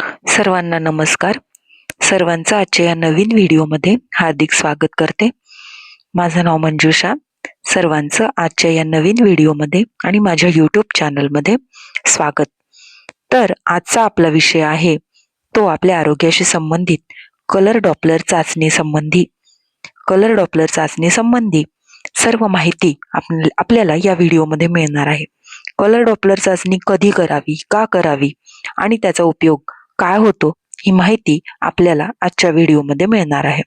सर्वांना नमस्कार. सर्वांचं आजच्या या नवीन व्हिडिओमध्ये हार्दिक स्वागत करते. माझं नाव मंजुषा. सर्वांचं आजच्या या नवीन व्हिडिओमध्ये आणि माझ्या यूट्यूब चॅनलमध्ये स्वागत. तर आजचा आपला विषय आहे तो आपल्या आरोग्याशी संबंधित कलर डॉपलर चाचणी संबंधी. कलर डॉपलर चाचणी संबंधी सर्व माहिती आपल्याला या व्हिडिओमध्ये मिळणार आहे. कलर डॉपलर चाचणी कधी करावी का करावी आणि त्याचा उपयोग काय होतो ही माहिती आपल्याला आजच्या व्हिडिओमध्ये मिळणार आहे.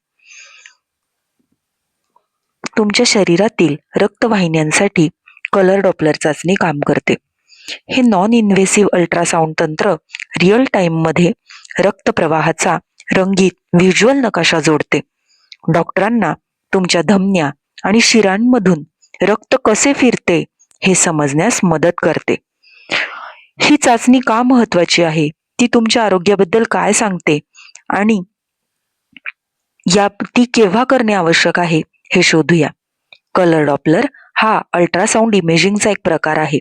तुमच्या शरीरातील रक्तवाहिन्यांसाठी कलर डॉपलर चाचणी काम करते. हे नॉन इन्व्हेसिव्ह अल्ट्रासाऊंड तंत्र रिअल टाईममध्ये रक्तप्रवाहाचा रंगीत व्हिज्युअल नकाशा जोडते. डॉक्टरांना तुमच्या धमन्या आणि शिरांमधून रक्त कसे फिरते हे समजण्यास मदत करते. ही चाचणी का महत्वाची आहे? ती तुमच्या आरोग्याबद्दल काय सांगते? आणि या ती केव्हा करणे आवश्यक आहे हे शोधूया. कलर डॉपलर हा अल्ट्रासाऊंड इमेजिंगचा एक प्रकार आहे.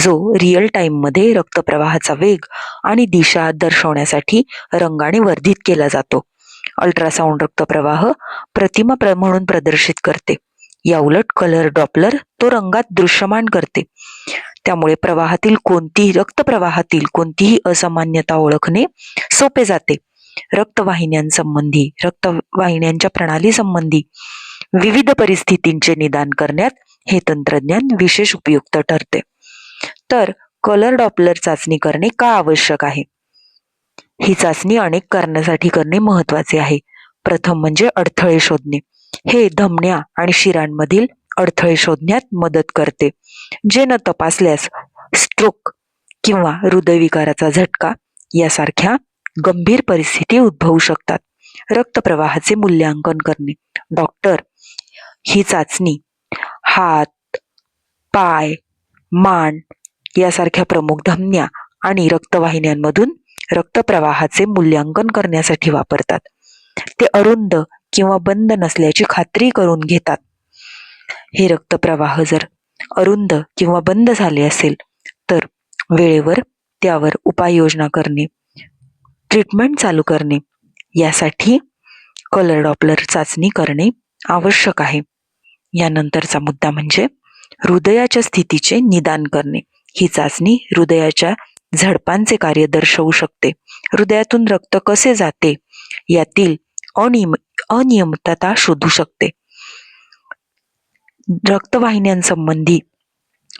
जो रिअल टाईममध्ये रक्तप्रवाहाचा वेग आणि दिशा दर्शवण्यासाठी रंगाने वर्धित केला जातो. अल्ट्रासाऊंड रक्तप्रवाह प्रतिमा प्र- म्हणून प्रदर्शित करते. याउलट कलर डॉपलर तो रंगात दृश्यमान करते. त्यामुळे प्रवाहातील कोणतीही रक्तप्रवाहातील कोणतीही असामान्यता ओळखणे सोपे जाते. रक्तवाहिन्यांसंबंधी रक्तवाहिन्यांच्या प्रणाली संबंधी विविध परिस्थितींचे निदान करण्यात हे तंत्रज्ञान विशेष उपयुक्त ठरते. तर कलर डॉपलर चाचणी करणे का आवश्यक आहे? ही चाचणी अनेक कारणासाठी करणे महत्त्वाचे आहे. प्रथम म्हणजे अडथळे शोधणे. हे धमन्या आणि शिरांमधील अडथळे शोधण्यात मदत करते. जे न तपासल्यास स्ट्रोक किंवा हृदयविकाराचा झटका यासारख्या गंभीर परिस्थिती उद्भवू शकतात. रक्तप्रवाहाचे मूल्यांकन करणे. डॉक्टर ही चाचणी हात पाय मान यासारख्या प्रमुख धमन्या आणि रक्तवाहिन्यांमधून रक्तप्रवाहाचे मूल्यांकन करण्यासाठी वापरतात. ते अरुंद किंवा बंद नसल्याची खात्री करून घेतात. हे रक्तप्रवाह जर अरुंद किंवा बंद झाले असेल तर वेळेवर त्यावर उपाययोजना करणे ट्रीटमेंट चालू करणे यासाठी कलर डॉपलर चाचणी करणे आवश्यक आहे. यानंतरचा मुद्दा म्हणजे हृदयाच्या स्थितीचे निदान करणे. ही चाचणी हृदयाच्या झडपांचे कार्य दर्शवू शकते. हृदयातून रक्त कसे जाते यातील अनियम अनियमितता शोधू शकते. रक्तवाहिन्यांसंबंधी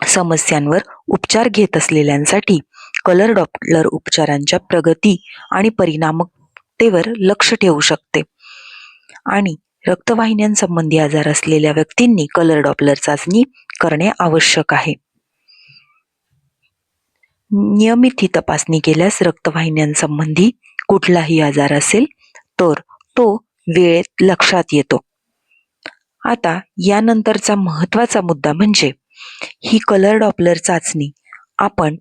समस्यांवर उपचार घेत असलेल्यांसाठी कलर डॉपलर उपचारांच्या प्रगती आणि परिणामकतेवर लक्ष ठेवू शकते. आणि रक्तवाहिन्यांसंबंधी आजार असलेल्या व्यक्तींनी कलर डॉपलर चाचणी करणे आवश्यक आहे. नियमित ही तपासणी केल्यास रक्तवाहिन्यांसंबंधी कुठलाही आजार असेल तर तो वेळेत लक्षात येतो. आता यानंतरचा महत्त्वाचा मुद्दा म्हणजे ही कलर डॉपलर चाचणी आपण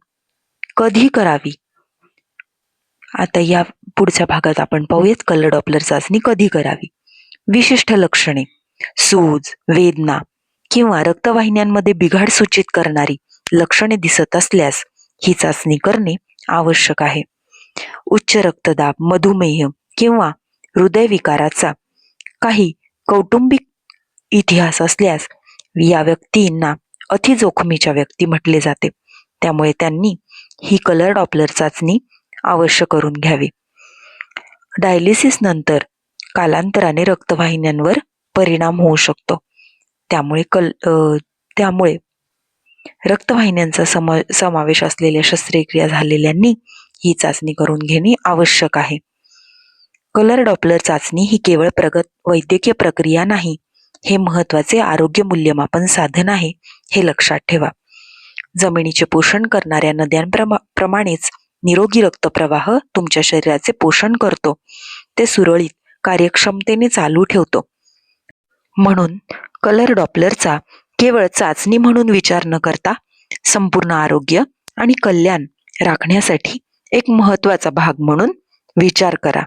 कधी करावी? आता या पुढच्या भागात आपण पाहूयात कलर डॉपलर चाचणी कधी करावी? विशिष्ट लक्षणे सूज वेदना किंवा रक्तवाहिन्यांमध्ये बिघाड सूचित करणारी लक्षणे दिसत असल्यास ही चाचणी करणे आवश्यक आहे. उच्च रक्तदाब मधुमेह किंवा हृदयविकाराचा काही कौटुंबिक इतिहास असल्यास या व्यक्तींना अतिजोखमीच्या व्यक्ती म्हटले जाते. त्यामुळे त्यांनी ही कलर डॉपलर चाचणी अवश्य करून घ्यावी. डायलिसिस नंतर कालांतराने रक्तवाहिन्यांवर परिणाम होऊ शकतो. त्यामुळे कल त्यामुळे रक्तवाहिन्यांचा सम समावेश असलेल्या शस्त्रक्रिया झालेल्यांनी ही चाचणी करून घेणे आवश्यक आहे. कलर डॉपलर चाचणी ही केवळ प्रगत वैद्यकीय प्रक्रिया नाही हे महत्त्वाचे आरोग्य मूल्यमापन साधन आहे हे लक्षात ठेवा. जमिनीचे पोषण करणाऱ्या नद्यांप्रमाणेच निरोगी रक्तप्रवाह तुमच्या शरीराचे पोषण करतो. ते सुरळीत कार्यक्षमतेने चालू ठेवतो. म्हणून कलर डॉपलरचा केवळ चाचणी म्हणून विचार न करता संपूर्ण आरोग्य आणि कल्याण राखण्यासाठी एक महत्त्वाचा भाग म्हणून विचार करा.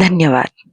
धन्यवाद.